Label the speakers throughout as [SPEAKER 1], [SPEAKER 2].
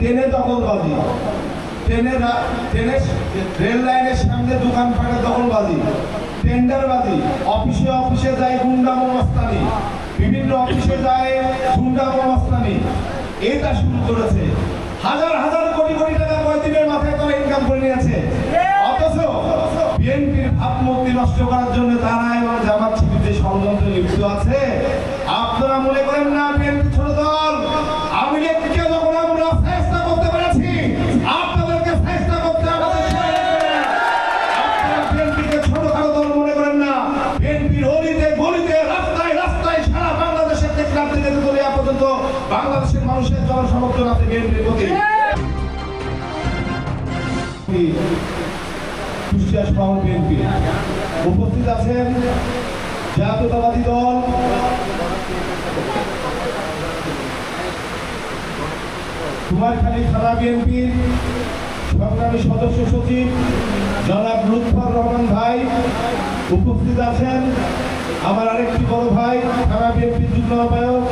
[SPEAKER 1] ট্রেনে দখলবাজি ট্রেনে ট্রেনে রেল লাইনের সামনে দোকানপাটে দখলবাজি টেন্ডারবাজি অফিসে অফিসে যায় গুন্ডা মস্তানি বিভিন্ন অফিসে যায় গুন্ডা মস্তানি এটা শুরু করেছে। হাজার হাজার কোটি কোটি টাকা কয়েকদিনের মাথায় তারা ইনকাম করে নিয়েছে। অথচ বিএনপির ভাবমূর্তি নষ্ট করার জন্য তারা এবং জামাত শিবির যে ষড়যন্ত্রে লিপ্ত আছে। আপনারা মনে করেন না বিএনপি থেকে তেতুলিয়া পর্যন্ত বাংলাদেশের মানুষের জনসমর্থন আছে বিএনপির প্রতি। উপস্থিত আছেন জাতীয়তাবাদী দল। কুমারখালী থানা বিএনপির সংগ্রামী সদস্য সচিব জনাব লুৎফর রহমান ভাই। উপস্থিত আছেন আমার আরেকটি বড় ভাই, থানা বিএনপির যুগ্ম আহ্বায়ক।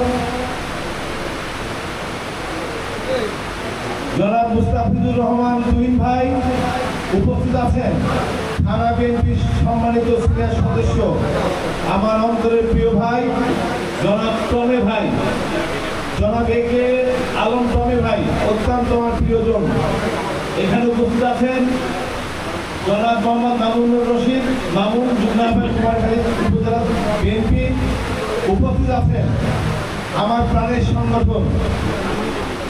[SPEAKER 1] জনাব মুস্তাফিজুর রহমান তুহিন ভাই উপস্থিত আছেন। থানা বিএনপির সম্মানিত সিনিয়র সদস্য, আমার অন্তরের প্রিয় ভাই, জনাব টমে ভাই। জনাব এ কে আলম টমে ভাই, অত্যন্ত আমার প্রিয়জন। এখানে উপস্থিত আছেন জনাব মোহাম্মদ মামুনুর রশিদ, মামুন আহ্বায়ক কুমারখালী উপজেলা বিএনপি উপস্থিত আছেন। আমার প্রাণের সংগঠন,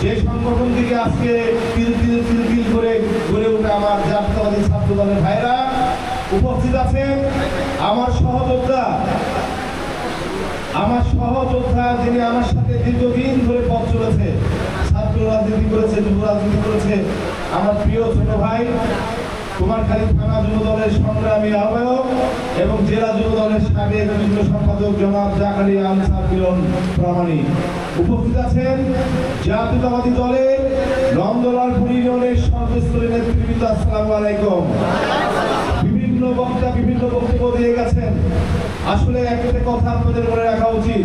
[SPEAKER 1] যে সংগঠন থেকে আজকে তিল তিল তিল তিল করে গড়ে ওঠে আমার জাতীয়তাবাদী ছাত্র দলের ভাইরা উপস্থিত আছেন। আমার সহযোদ্ধা আমার সহযোদ্ধা যিনি আমার সাথে দীর্ঘদিন ধরে পথ চলেছে, ছাত্র রাজনীতি করেছে, যুব রাজনীতি করেছে, আমার প্রিয় ছোট ভাই কুমারখালী থানা যুব দলের সংগ্রামী আহ্বায়ক এবং জেলা যুব দলের সাবেক যুগ্ম সম্পাদক জনাব জাকারি আনসার মিলন প্রামাণিক। উপস্থিত আছেন জাতীয়তাবাদী দলের নন্দলালপুর ইউনিয়নের সর্বস্তরের নেতৃবৃন্দ, আসসালামু আলাইকুম। বিভিন্ন বক্তা বিভিন্ন বক্তব্য দিয়ে গেছেন। আসলে একটা কথা আপনাদের মনে রাখা উচিত।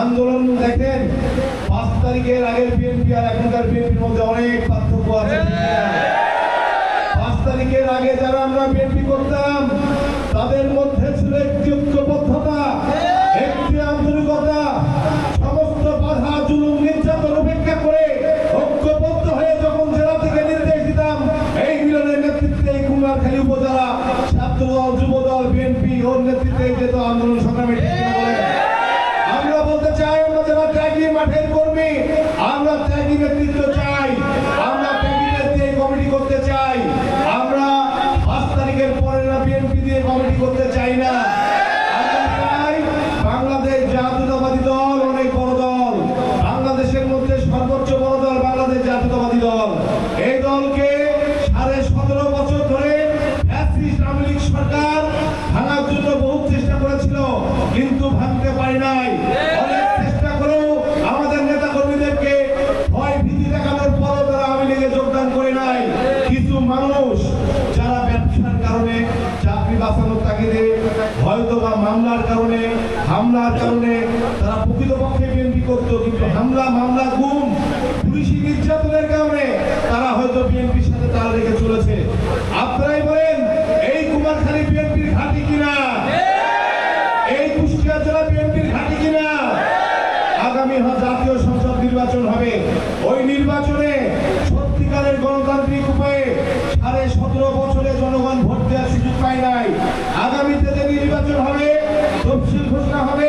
[SPEAKER 1] আন্দোলন দেখেন, পাঁচ তারিখের আগের বিএনপি আর এখনকার বিএনপির মধ্যে অনেক পার্থক্য আছে। তারিখের আগে যারা আমরা বিএনপি করতাম তাদের মধ্যে ছিল একটি ঐক্যবদ্ধতা একটি আন্তরিকতা সমস্ত বাধা জুলুম নির্যাতন উপেক্ষা করে ঐক্যবদ্ধ হয়ে যখন জেলা থেকে নির্দেশ দিতাম এই মিলনের নেতৃত্বে এই কুমারখালী উপজেলা ছাত্র দল যুব দল বিএনপি ওর নেতৃত্বে যেত আন্দোলন সংগ্রামে? আমরা বলতে চাই আমরা যারা ত্যাগী মাঠের কর্মী আমরা ত্যাগী নেতৃত্ব চাই কারণে তারা প্রকৃতপক্ষে বিএনপি করতো, কিন্তু হামলা, মামলা, গুম, পুলিশি নির্যাতনের কারণে তারা হয়তো বিএনপির সাথে রেখে চলেছে। আপনারাই বলেন, এই কুমারখালী বিএনপির ঘাঁটি কিনা? এই কুষ্টিয়া জেলা বিএনপির ঘাঁটি কিনা? আগামী জাতীয় সংসদ নির্বাচন হবে। ওই নির্বাচনে সত্যিকারের গণতান্ত্রিক উপায়ে সাড়ে সতেরো বছরে জনগণ ভোট দেওয়ার সুযোগ পায় নাই। আগামীতে যে নির্বাচন হবে, তফসিল ঘোষণা হবে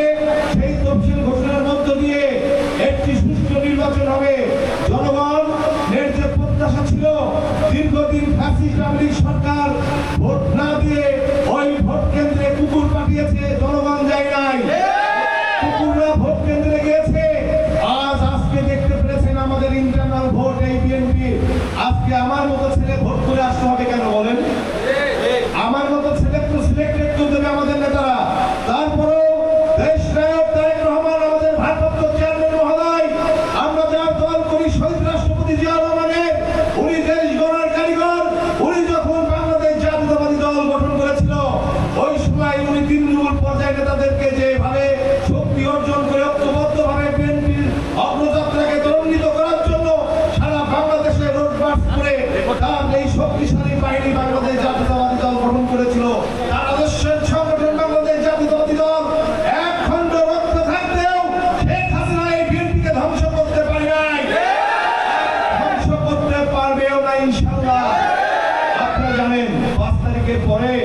[SPEAKER 1] পরে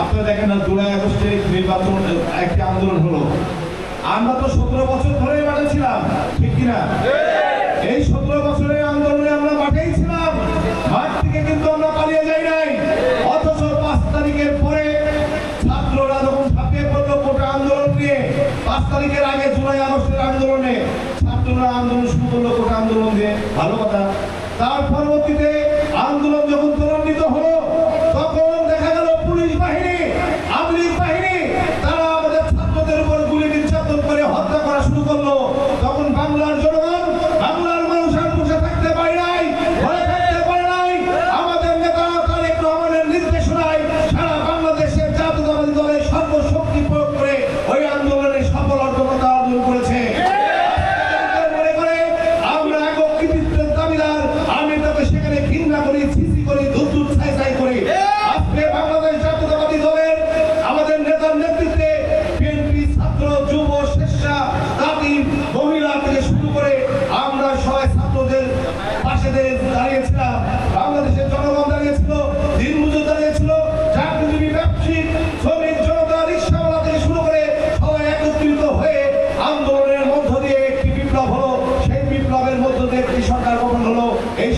[SPEAKER 1] আপনারা দেখেন না জুলাই আগস্টে নির্বাচন একটি আন্দোলন হলো। আমরা তো সতেরো বছর ধরে মাঠে ছিলাম ঠিক কিনা? এই সতেরো বছরের আন্দোলনে আমরা মাঠেই ছিলাম মাঠ থেকে কিন্তু আমরা পালিয়ে যাই নাই। অথচ পাঁচ তারিখের পরে ছাত্ররা যখন ঝাঁপিয়ে পড়ল গোটা আন্দোলন নিয়ে পাঁচ তারিখের আগে জুলাই আগস্টের আন্দোলনে ছাত্ররা আন্দোলন শুরু করল গোটা আন্দোলন দিয়ে ভালো কথা। তার পরবর্তীতে আন্দোলন যখন ত্বরান্বিত হলো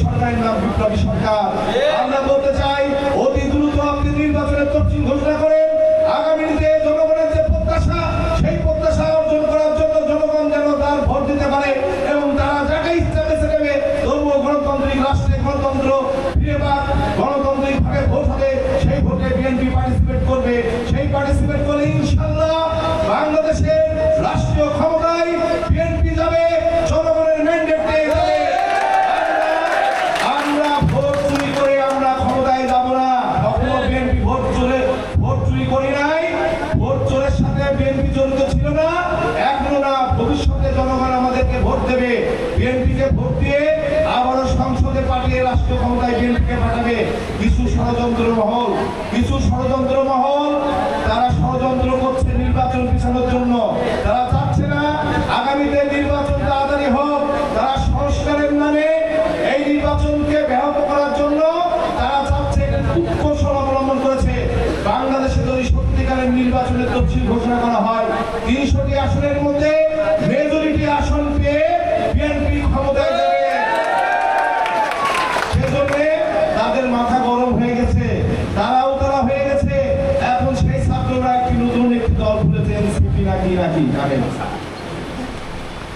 [SPEAKER 1] সরকারের নাম বিপ্লবী সরকার। আমরা বলতে চাই, অতি দ্রুত আপনি নির্বাচনের তফসিল ঘোষণা করেন। আগামী দিনে জনগণের যে প্রত্যাশা, সেই প্রত্যাশা অর্জন করার জন্য জনগণ যেন তার ভোট দিতে পারে এবং তারা যাকে ইচ্ছা বেছে নেবে তবুও গণতান্ত্রিক রাষ্ট্রে গণতন্ত্র, ফিরে পাক, গণতান্ত্রিক ভাবে ভোট হবে, সেই ভোটে বিএনপি পার্টিসিপেট করবে। সেই পার্টিসিপেট করলে ইনশাল্লাহ বাংলাদেশের রাষ্ট্রীয় ক্ষমতায় পাঠিয়ে রাষ্ট্রীয় ক্ষমতায় বিএনপিকে পাঠাবে। কিছু ষড়যন্ত্র মহল কিছু ষড়যন্ত্র মহল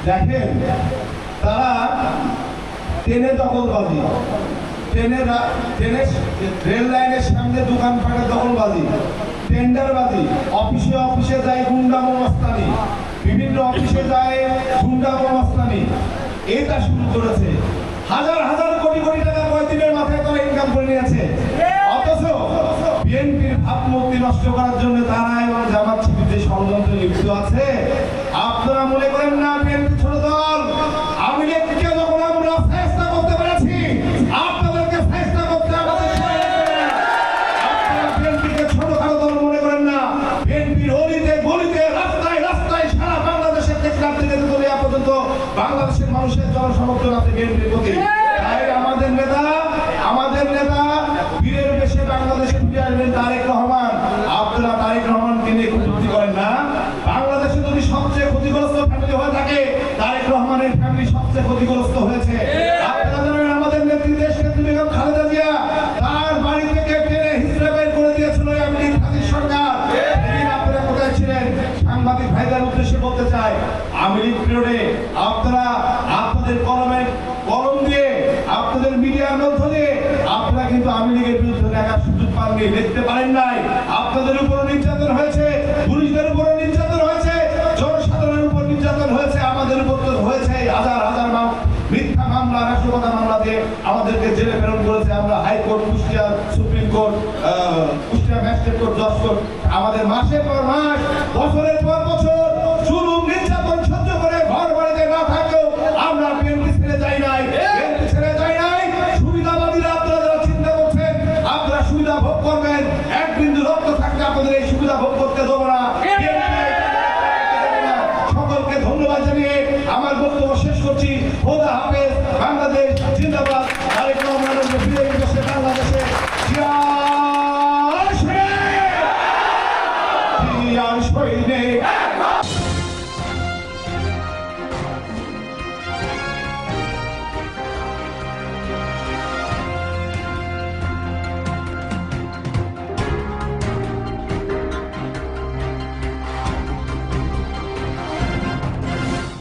[SPEAKER 1] দেখেন, তারা ট্রেনে দখলবাজি ট্রেনে ট্রেনে রেল লাইনের সামনে দোকানপাটে দখলবাজি টেন্ডারবাজি অফিসে অফিসে যায় গুন্ডা মস্তানি বিভিন্ন অফিসে যায় গুন্ডা মস্তানি এটা শুরু করেছে। হাজার হাজার কোটি কোটি টাকা কয়েকদিনের মাথায় তারা ইনকাম করে নিয়েছে। অথচ বিএনপির ভাবমূর্তি নষ্ট করার জন্য তারা এবং জামাত শিবির যে ষড়যন্ত্রে লিপ্ত আছে আপনারা মনে করেন না বিএনপি ছোট দল আমি লীগ পিরিয়ডে আপনারা, আপনাদের কলমের কলম দিয়ে আপনাদের মিডিয়ার মধ্য দিয়ে আপনারা কিন্তু আমি লীগের বিরুদ্ধে দেখার সুযোগ পাননি, দেখতে পারেন নাই। আপনাদের উপর নির্যাতন হয়েছে পুলিশদের উপর নির্যাতন হয়েছে, জনসাধারণের উপর নির্যাতন হয়েছে, আমাদের উপর তো হয়েছে হাজার হাজার মিথ্যা মামলা, রাষ্ট্রপতা মামলা দিয়ে আমাদেরকে জেলে প্রেরণ করেছে আমরা high court, Kushtia supreme court Kushtia magistrate court, জজ কোর্ট। আমাদের মাসের পর মাস, বছরের পর